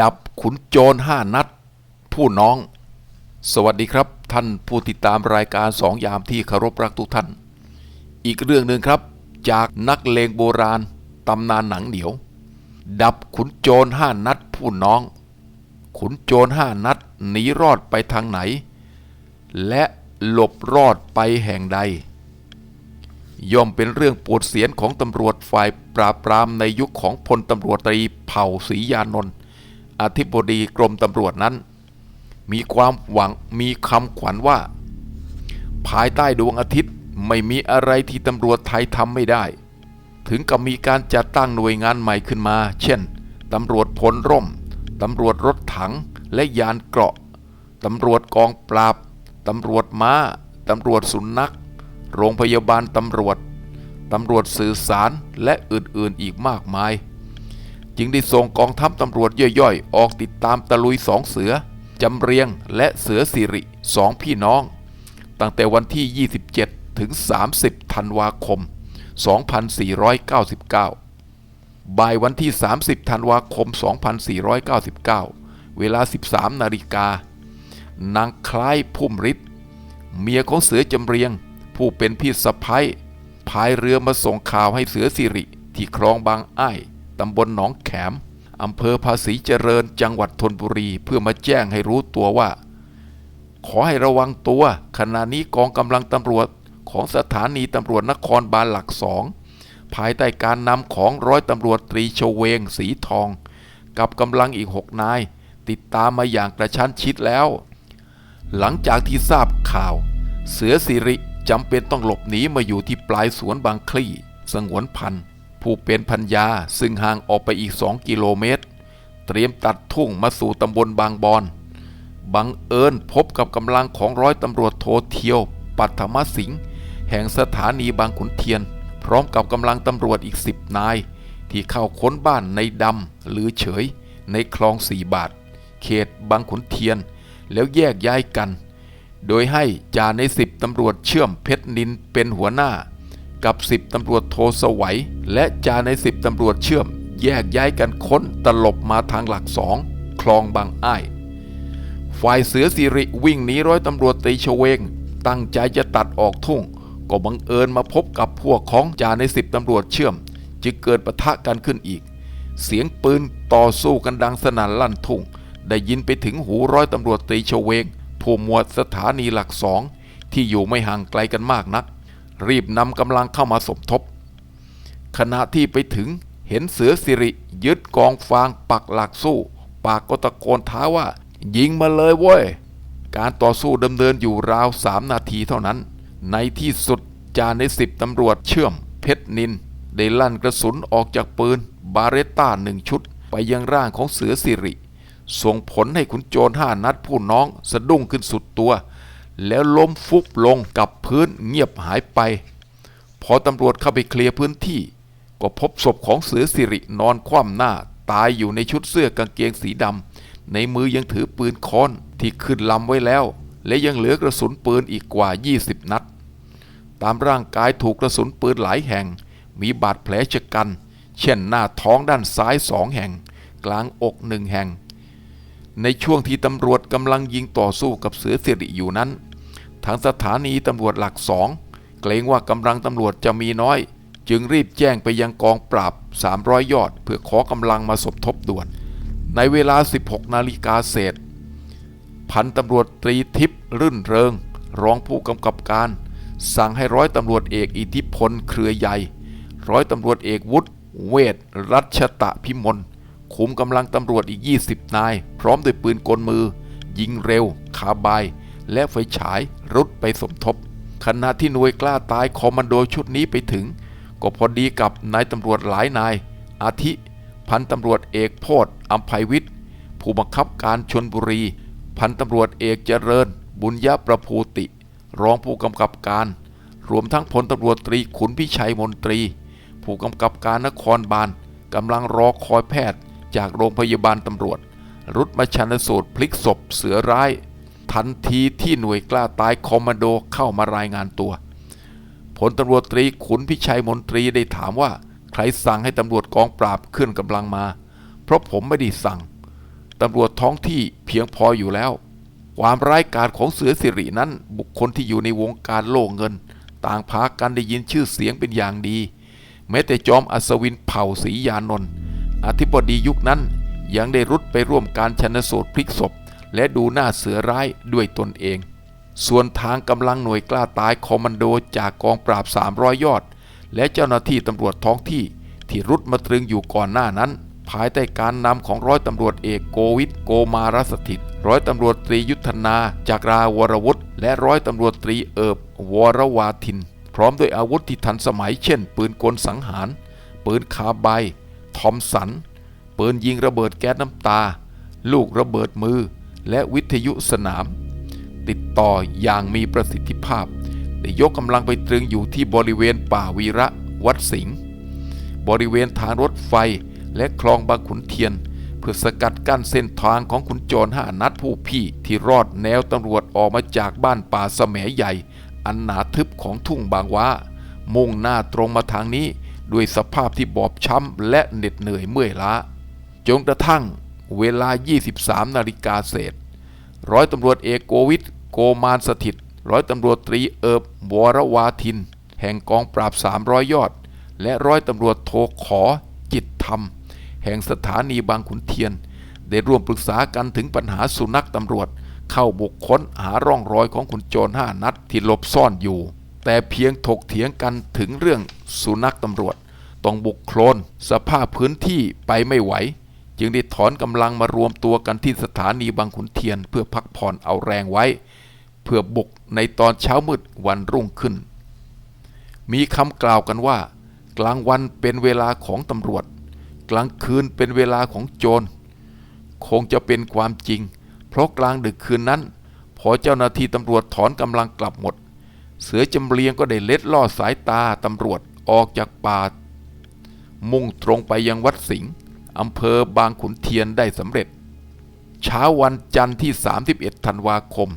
ดับขุนโจรห้านัด ผู้น้อง สวัสดีครับ ท่านผู้ติดตามรายการสองยามที่เคารพรักทุกท่าน อีกเรื่องหนึ่งครับ จากนักเลงโบราณตำนานหนังเหนียว ดับขุนโจรห้านัด ผู้น้อง ขุนโจรห้านัดหนีรอดไปทางไหน และหลบรอดไปแห่งใด ย่อมเป็นเรื่องปวดเสียนของตำรวจฝ่ายปราบปรามในยุคของพลตำรวจตรีเผ่าศรียานนท์ อธิบดีกรมตำรวจนั้น มีความหวังมีคำขวัญว่า ภายใต้ดวงอาทิตย์ไม่มีอะไรที่ตำรวจไทยทำไม่ได้ ถึงกับมีการจัดตั้งหน่วยงานใหม่ขึ้นมา เช่นตำรวจพลร่มตำรวจรถถังและยานเกราะตำรวจกองปราบตำรวจม้าตำรวจสุนัข โรงพยาบาลตำรวจตำรวจสื่อสารและอื่นๆอีกมากมาย จึงได้ส่งกองทัพตำรวจย่อยๆ ออกติดตามตะลุยสองเสือ จำเรียงและเสือสิริสองพี่น้อง ตั้งแต่วันที่ 27 ถึง 30 ธันวาคม 2499 บ่ายวันที่ 30 ธันวาคม 2499 เวลา 13 นาฬิกา นางคล้ายพุ่มฤทธิ์เมียของเสือจำเรียง ผู้เป็นพี่สะพ้ยพายเรือมาส่งข่าวให้เสือสิริที่คลองบางอ้าย ตำบลหนองแขมอำเภอภาษีเจริญจังหวัดธนบุรีเพื่อมาแจ้งให้รู้ตัวว่า ขอให้ระวังตัว ขณะนี้กองกำลังตำรวจของสถานีตำรวจนครบาลหลักสองภายใต้การนำของร้อยตำรวจตรีชเวงสีทอง กับกำลังอีกหกนาย ติดตามมาอย่างกระชั้นชิดแล้ว หลังจากที่ทราบข่าว เสือสิริจำเป็นต้องหลบหนีมาอยู่ที่ปลายสวนบางคลี่ สงวนพันธุ์ ผู้เป็นพัญญาซึ่งห่างออกไปอีกสองกิโลเมตร เตรียมตัดทุ่งมาสู่ตำบลบางบอน บังเอิญพบกับกำลังของร้อยตำรวจโทเทียว ปัทมสิงห์แห่งสถานีบางขุนเทียน พร้อมกับกำลังตำรวจอีกสิบนาย ที่เข้าค้นบ้านในดำหรือเฉย ในคลองสี่บาท เขตบางขุนเทียน แล้วแยกย้ายกัน โดยให้จ่าในสิบตำรวจเชื่อมเพชรนินเป็นหัวหน้า กับสิบตำรวจโทสวัย และจ่าในสิบตำรวจเชื่อม แยกย้ายกันค้นตลบมาทางหลักสองคลองบางอ้าย ฝ่ายเสือสิริวิ่งหนีร้อยตำรวจตีชเวง ตั้งใจจะตัดออกทุ่ง ก็บังเอิญมาพบกับพวกของจ่าในสิบตำรวจเชื่อม จึงเกิดปะทะกันขึ้นอีก เสียงปืนต่อสู้กันดังสนั่นลั่นทุ่ง ได้ยินไปถึงหูร้อยตำรวจตีชเวงผู้หมวดสถานีหลักสองที่อยู่ไม่ห่างไกลกันมากนัก รีบนำกำลังเข้ามาสมทบ ขณะที่ไปถึงเห็นเสือสิริยึดกองฟางปักหลักสู้ ปากก็ตะโกนท้าว่า ยิงมาเลยเว้ย การต่อสู้ดำเนินอยู่ราวสามนาทีเท่านั้น ในที่สุดจาในสิบตำรวจเชื่อม เพชรนิน ได้ลั่นกระสุนออกจากปืน บาเรตต้าหนึ่งชุด ไปยังร่างของเสือสิริ ส่งผลให้ขุนโจรห้านัดผู้น้องสะดุ้งขึ้นสุดตัว แล้วล้มฟุบลงกับพื้นเงียบหายไป พอตำรวจเข้าไปเคลียร์พื้นที่ ก็พบศพของเสือสิรินอนคว่ำหน้า ตายอยู่ในชุดเสื้อกางเกงสีดำในมือยังถือปืนค้อนที่ขึ้นลำไว้แล้ว และยังเหลือกระสุนปืนอีกกว่า 20 นัด ตามร่างกายถูกกระสุนปืนหลายแห่ง มีบาดแผลชะกัน เช่นหน้าท้องด้านซ้ายสองแห่ง กลางอกหนึ่งแห่ง ในช่วงที่ตำรวจกำลังยิงต่อสู้กับเสือสิริอยู่นั้น ทางสถานีตำรวจหลักสองเกรงว่ากำลังตำรวจจะมีน้อย จึงรีบแจ้งไปยังกองปราบ 300 ยอด เพื่อขอกำลังมาสมทบด่วน ในเวลา 16 นาฬิกาเศษ พันตำรวจตรีทิพย์รื่นเริง รองผู้กำกับการ สั่งให้ร้อยตำรวจเอกอิทธิพลเครือใหญ่ ร้อยตำรวจเอกวุฒิเวทรัชตะพิมลคุมกำลังตำรวจอีก 20 นาย พร้อมด้วยปืนกลมือ ยิงเร็วขาบาย และไฟฉายรุดไปสมทบ ขณะที่หน่วยกล้าตายคอมมานโดชุดนี้ไปถึง ก็พอดีกับนายตำรวจหลายนาย อาทิ พันตำรวจเอกโพธอัมภัยวิทย์ ผู้บังคับการชนบุรี พันตำรวจเอกเจริญ บุญยประภูติ รองผู้กำกับการ รวมทั้งพลตำรวจตรีขุนพิชัยมนตรี ผู้กำกับการนครบาลกำลังรอคอยแพทย์จากโรงพยาบาลตำรวจ รุดมาชันสูตรพลิกศพเสือร้าย ทันทีที่หน่วยกล้าตายคอมมานโดเข้ามารายงานตัวพลตำรวจตรีขุนพิชัยมนตรีได้ถามว่า ใครสั่งให้ตำรวจกองปราบขึ้นกำลังมา เพราะผมไม่ได้สั่งตำรวจท้องที่เพียงพออยู่แล้ว ความร้ายกาจของเสือสิรินั้น บุคคลที่อยู่ในวงการโลกเงิน ต่างพากันได้ยินชื่อเสียงเป็นอย่างดี แม้แต่จอมอัศวินเผ่าศรียานนท์อธิบดียุคนั้นยังได้รุดไปร่วมการชนสูตรพลิกศพ และดูหน้าเสือร้ายด้วยตนเอง ส่วนทางกำลังหน่วยกล้าตายคอมมานโดจากกองปราบ 300 ยอด และเจ้าหน้าที่ตำรวจท้องที่ที่รุดมาตรึงอยู่ก่อนหน้านั้น ภายใต้การนำของร้อยตำรวจเอกโกวิทโกมารสถิต ร้อยตำรวจตรียุทธนาจากราวรวุฒิและร้อยตำรวจตรีเอิบวรวาทิน พร้อมด้วยอาวุธที่ทันสมัยเช่น ปืนกลสังหาร ปืนคาร์ไบทอมสัน ปืนยิงระเบิดแก๊สน้ำตา ลูกระเบิดมือ และวิทยุสนาม ติดต่ออย่างมีประสิทธิภาพ ได้ยกกำลังไปตรึงอยู่ที่บริเวณป่าวีระวัดสิงห์บริเวณทางรถไฟและคลองบางขุนเทียน เพื่อสกัดกั้นเส้นทางของขุนโจรห้านัดผู้พี่ที่รอดแนวตำรวจออกมาจากบ้านป่าแสมใหญ่ อันหนาทึบของทุ่งบางว้า มุ่งหน้าตรงมาทางนี้ด้วยสภาพที่บอบช้ำและเหน็ดเหนื่อยเมื่อยล้าจนกระทั่ง เวลา 23 นาฬิกาเศษ ร้อยตำรวจเอกโกวิทโกมานสถิต ร้อยตำรวจตรีเอิบวรวาทิน แห่งกองปราบ 300 ยอด และร้อยตำรวจโทขอจิตธรรม แห่งสถานีบางขุนเทียน ได้ร่วมปรึกษากันถึงปัญหาสุนัขตำรวจ เข้าบุกค้นหาร่องรอยของขุนโจรห้านัดที่หลบซ่อนอยู่ แต่เพียงถกเถียงกันถึงเรื่องสุนัขตำรวจ ต้องบุกโคลนสภาพพื้นที่ไปไม่ไหว จึงได้ถอนกำลังมารวมตัวกันที่สถานีบางขุนเทียนเพื่อพักผ่อนเอาแรงไว้ เพื่อบุกในตอนเช้ามืดวันรุ่งขึ้น มีคำกล่าวกันว่า กลางวันเป็นเวลาของตำรวจ กลางคืนเป็นเวลาของโจร คงจะเป็นความจริง เพราะกลางดึกคืนนั้น พอเจ้าหน้าที่ตำรวจถอนกำลังกลับหมด เสือจำเรียงก็ได้เล็ดล่อสายตาตำรวจออกจากป่ามุ่งตรงไปยังวัดสิงห์ อำเภอบางขุนเทียนได้สำเร็จ เช้าวันจันทร์ที่ 31 ธันวาคม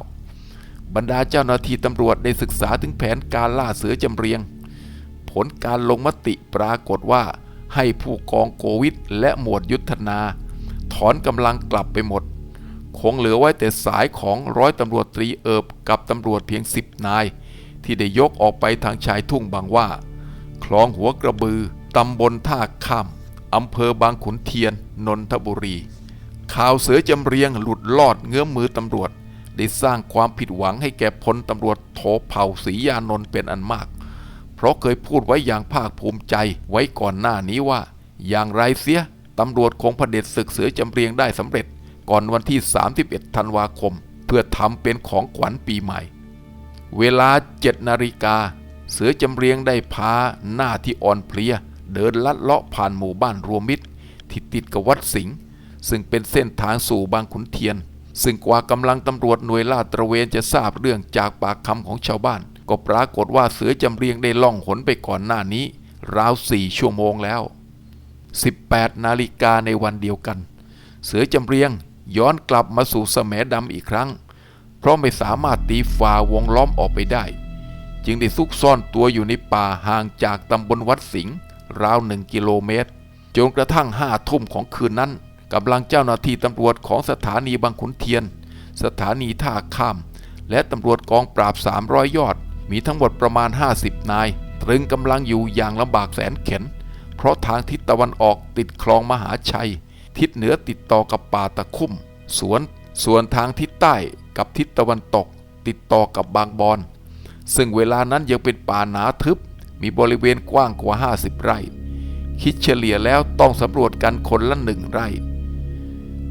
2499 บรรดาเจ้าหน้าที่ตำรวจได้ศึกษาถึงแผนการล่าเสือจำเรียง ผลการลงมติปรากฏว่าให้ผู้กองโกวิทและหมวดยุทธนา ถอนกำลังกลับไปหมด คงเหลือไว้แต่สายของร้อยตำรวจตรีเอิบกับตำรวจเพียงสิบนาย ที่ได้ยกออกไปทางชายทุ่งบางว่า คลองหัวกระบือ ตำบลท่าข้ามอำเภอบางขุนเทียน นนทบุรี ข่าวเสือจำเรียงหลุดลอดเงื้อมมือตำรวจ ได้สร้างความผิดหวังให้แก่พลตำรวจโทเผ่าศรียานนท์เป็นอันมาก เพราะเคยพูดไว้อย่างภาคภูมิใจไว้ก่อนหน้านี้ว่า อย่างไรเสียตำรวจคงเผด็จศึกเสือจำเรียงได้สำเร็จ ก่อนวันที่ 31 ธันวาคม เพื่อทำเป็นของขวัญปีใหม่ เวลา7นาฬิกาเสือจำเรียงได้พาหน้าที่อ่อนเพลีย เดินลัดเลาะผ่านหมู่บ้านรวมมิตรที่ติดกับวัดสิงห์ซึ่งเป็นเส้นทางสู่บางขุนเทียน ซึ่งกว่ากำลังตำรวจหน่วยลาดตระเวนจะทราบเรื่องจากปากคำของชาวบ้าน ก็ปรากฏว่าเสือจำเรียงได้ล่องหนไปก่อนหน้านี้ ราวสี่ชั่วโมงแล้ว 18 นาฬิกาในวันเดียวกัน เสือจำเรียงย้อนกลับมาสู่สมดำอีกครั้ง เพราะไม่สามารถตีฝ่าวงล้อมออกไปได้ จึงได้ซุกซ่อนตัวอยู่ในป่าห่างจากตำบลวัดสิงห์ ราวหนึ่งกิโลเมตร จนกระทั่งห้าทุ่มของคืนนั้นกำลังเจ้าหน้าที่ตำรวจของสถานีบางขุนเทียน สถานีท่าข้าม และตำรวจกองปราบ 300 ยอด มีทั้งหมดประมาณ 50 นาย ตรึงกำลังอยู่อย่างลำบากแสนเข็น เพราะทางทิศตะวันออกติดคลองมหาชัย ทิศเหนือติดต่อกับป่าตะคุ่ม สวน ส่วนทางทิศใต้กับทิศตะวันตก ติดต่อกับบางบอน ซึ่งเวลานั้นยังเป็นป่าหนาทึบ มีบริเวณกว้างกว่า 50 ไร่ คิดเฉลี่ยแล้วต้องสำรวจกันคนละหนึ่งไร่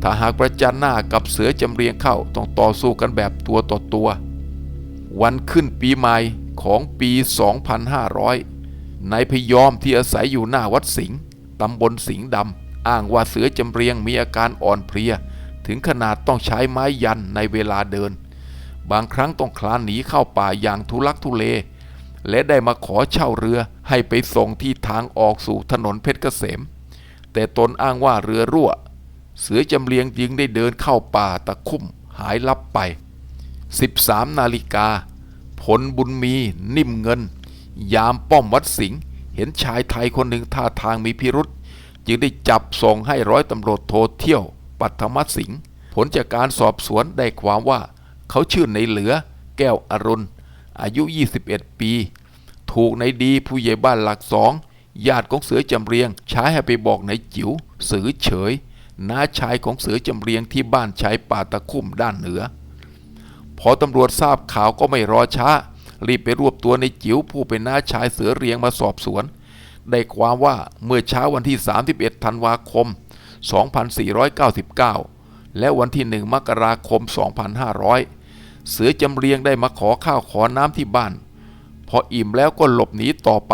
ถ้าหากประจันหน้ากับเสือจำเรียงเข้าต้องต่อสู้กันแบบตัวต่อตัว วันขึ้นปีใหม่ของปี 2500 นายพยอมที่อาศัยอยู่หน้าวัดสิงห์ตำบลสิงห์ดำอ้างว่าเสือจำเรียงมีอาการอ่อนเพลีย ถึงขนาดต้องใช้ไม้ยันในเวลาเดิน บางครั้งต้องคลานหนีเข้าป่าอย่างทุลักทุเล และได้มาขอเช่าเรือให้ไปส่งที่ทางออกสู่ถนนเพชรเกษม แต่ตนอ้างว่าเรือรั่ว เสือจำเรียงยิงได้เดินเข้าป่าตะคุ่มหายลับไป 13 นาฬิกา ผลบุญมีนิ่มเงิน ยามป้อมวัดสิงห์เห็นชายไทยคนหนึ่งท่าทางมีพิรุษจึงได้จับส่งให้ร้อยตำรวจโทเที่ยว ปัทมสิงห์ผลจากการสอบสวนได้ความว่า เขาชื่อในเหลือ แก้วอรุณ อายุ 21 ปี ถูกในดีผู้ใหญ่บ้านหลักสองญาติของเสือจำเรียงใช้ให้ไปบอกในจิ๋วสือเฉยน้าชายของเสือจำเรียงที่บ้านชายป่าตะคุ่มด้านเหนือ พอตำรวจทราบข่าวก็ไม่รอช้า รีบไปรวบตัวในจิ๋วผู้เป็นน้าชายเสือเรียงมาสอบสวน ได้ความว่าเมื่อเช้าวันที่ 31 ธันวาคม 2499 และวันที่ 1 มกราคม 2500 เสือจำเรียงได้มาขอข้าวขอน้ำที่บ้าน พออิ่มแล้วก็หลบหนีต่อไป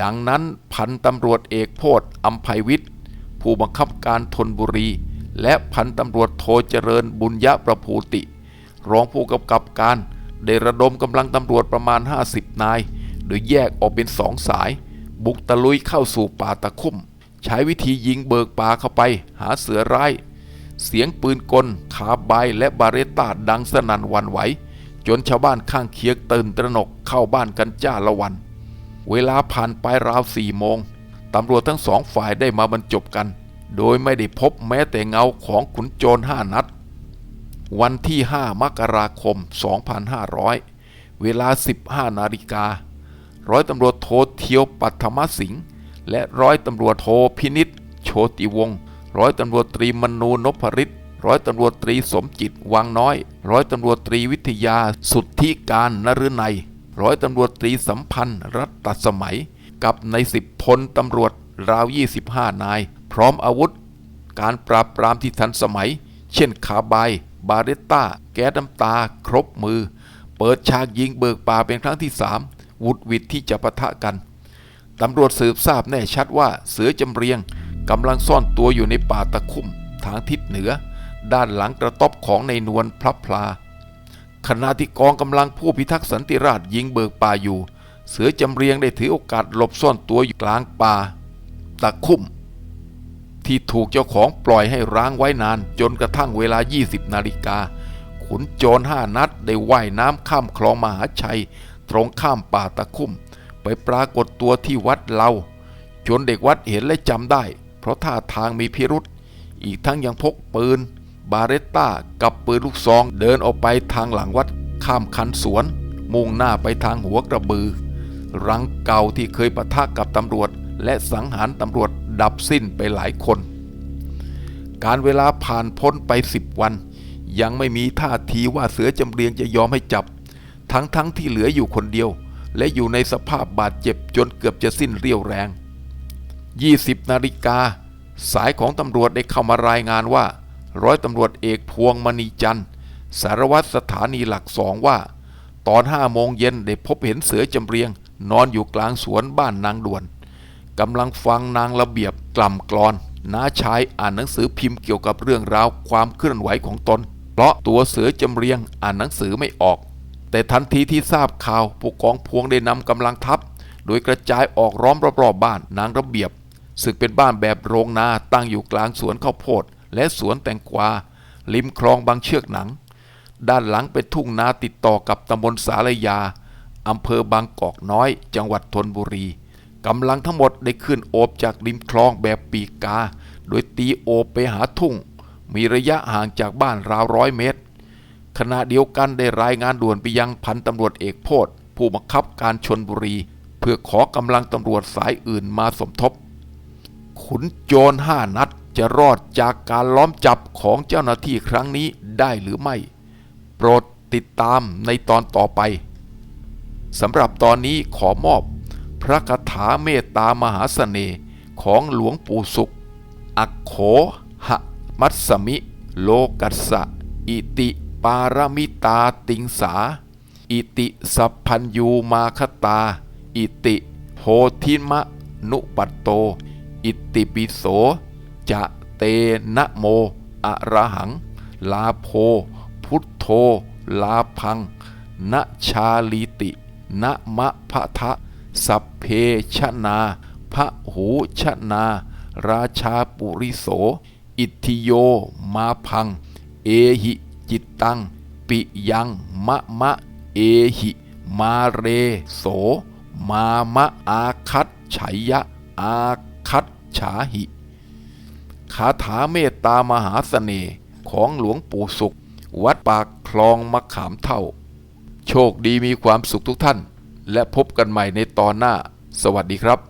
ดังนั้นพันตำรวจเอกโพธอัมภัยวิทย์ ผู้บังคับการทนบุรี และพันตำรวจโทเจริญบุญยะประภูติ รองผู้กำกับการได้ระดมกำลังตำรวจประมาณ 50 นาย โดยแยกออกเป็นสองสาย บุกตะลุยเข้าสู่ป่าตะคุ่ม ใช้วิธียิงเบิกป่าเข้าไป หาเสือร้าย เสียงปืนกล คาบายและบาเรตตาดังสนั่นวันไหว จนชาวบ้านข้างเคียงตื่นตระหนกเข้าบ้านกันจ้าละวัน เวลาผ่านไปราวสี่โมงตำรวจทั้งสองฝ่ายได้มาบรรจบกัน โดยไม่ได้พบแม้แต่เงาของขุนโจรห้านัด วันที่ 5 มกราคม 2500 เวลา 15 นาฬิการ้อยตำรวจโทเทียวปัทมสิงห์และร้อยตำรวจโทพินิษโชติวงศ์ ร้อยตำรวจตรีมนูนพริตร้อยตำรวจตรีสมจิตวังน้อย ร้อยตำรวจตรีวิทยาสุทธิการนฤนัยร้อยตำรวจตรีสัมพันธ์ รัตสมัย กับในสิบพลตำรวจราว 25 นาย พร้อมอาวุธ การปราบปรามที่ทันสมัย เช่นคาบาย บาเรตตาแก๊สน้ำตา ครบมือ เปิดฉากยิงเบิกป่าเป็นครั้งที่สามวุดวิดที่จะปะทะกันตำรวจสืบทราบแน่ชัดว่าเสือจำเรียง กำลังซ่อนตัวอยู่ในป่าตะคุ่มทางทิศเหนือ ด้านหลังกระต๊อบของในนวลพลับพลา ขณะที่กองกำลังผู้พิทักษ์สันติราษฎร์ยิงเบิกป่าอยู่ เสือจำเรียงได้ถือโอกาสหลบซ่อนตัวอยู่กลางป่า ตะคุ่ม ที่ถูกเจ้าของปล่อยให้ร้างไว้นานจนกระทั่งเวลา 20 นาฬิกาขุนโจรห้านัดได้ว่ายน้ำข้ามคลองมหาชัย ตรงข้ามป่าตะคุ่ม ไปปรากฏตัวที่วัดเราจนเด็กวัดเห็นและจำได้ เพราะท่าทางมีพิรุษ อีกทั้งยังพกปืน บาเรตต้ากับปืนลูกซองเดินออกไปทางหลังวัดข้ามคันสวน มุ่งหน้าไปทางหัวกระบือ รังเก่าที่เคยปะทะกับตำรวจ และสังหารตำรวจดับสิ้นไปหลายคน การเวลาผ่านพ้นไปสิบวัน ยังไม่มีท่าทีว่าเสือจำเรียงจะยอมให้จับ ทั้งทั้งที่เหลืออยู่คนเดียว และอยู่ในสภาพบาดเจ็บจนเกือบจะสิ้นเรี่ยวแรง 20นาฬิกา สายของตำรวจได้เข้ามารายงานว่า ร้อยตำรวจเอกพวงมณีจันทร์ สารวัตรสถานีหลักสองว่า ตอนห้าโมงเย็นได้พบเห็นเสือจำเรียง นอนอยู่กลางสวนบ้านนางด่วนกำลังฟังนางระเบียบกล่ำกลอนน้าชายอ่านหนังสือพิมพ์เกี่ยวกับเรื่องราวความเคลื่อนไหวของตน เพราะตัวเสือจำเรียงอ่านหนังสือไม่ออก แต่ทันทีที่ทราบข่าวผู้กองพวงได้นำกำลังทัพ โดยกระจายออกร้อมรอบๆบบ้านนางระเบียบ ซึ่งเป็นบ้านแบบโรงนาตั้งอยู่กลางสวนข้าวโพดและสวนแตงกวาริมคลองบางเชือกหนัง ด้านหลังเป็นทุ่งนาติดต่อกับตำบลสารยาอำเภอบางกอกน้อย จังหวัดธนบุรีกำลังทั้งหมดได้ขึ้นโอบจากริมคลองแบบปีกกาโดยตีโอบไปหาทุ่ง มีระยะห่างจากบ้านราวร้อยเมตร ขณะเดียวกันได้รายงานด่วนไปยังพันตำรวจเอกโพธผู้บังคับการชนบุรี เพื่อขอกำลังตำรวจสายอื่นมาสมทบ ขุนโจรห้านัดจะรอดจากการล้อมจับของเจ้าหน้าที่ครั้งนี้ได้หรือไม่ โปรดติดตามในตอนต่อไปสำหรับตอนนี้ขอมอบ พระคาถาเมตตามหาเสน่ห์ของหลวงปู่สุข อักโขหะมัสสมิ โลกัสสะ อิติปารมิตาติงสา อิติสัพพัญยูมาคตา อิติโพธิมะนุปัตโต อิติปิโส จะเตนะโม อะระหัง ลาโพ พุทโธ ลาพังนชาลีตินะมะพะทะ สัพเพชนาพระหูชนา ราชาปุริโส อิทิโย มาพัง เอหิจิตตัง ปิยังมะมะ เอหิ มาเรโส มามะอาคัตไฉยะ อา คัตฉาหิ คาถาเมตตามหาเสน่ห์ของหลวงปู่สุข วัดปากคลองมะขามเท่า โชคดีมีความสุขทุกท่าน และพบกันใหม่ในตอนหน้า สวัสดีครับ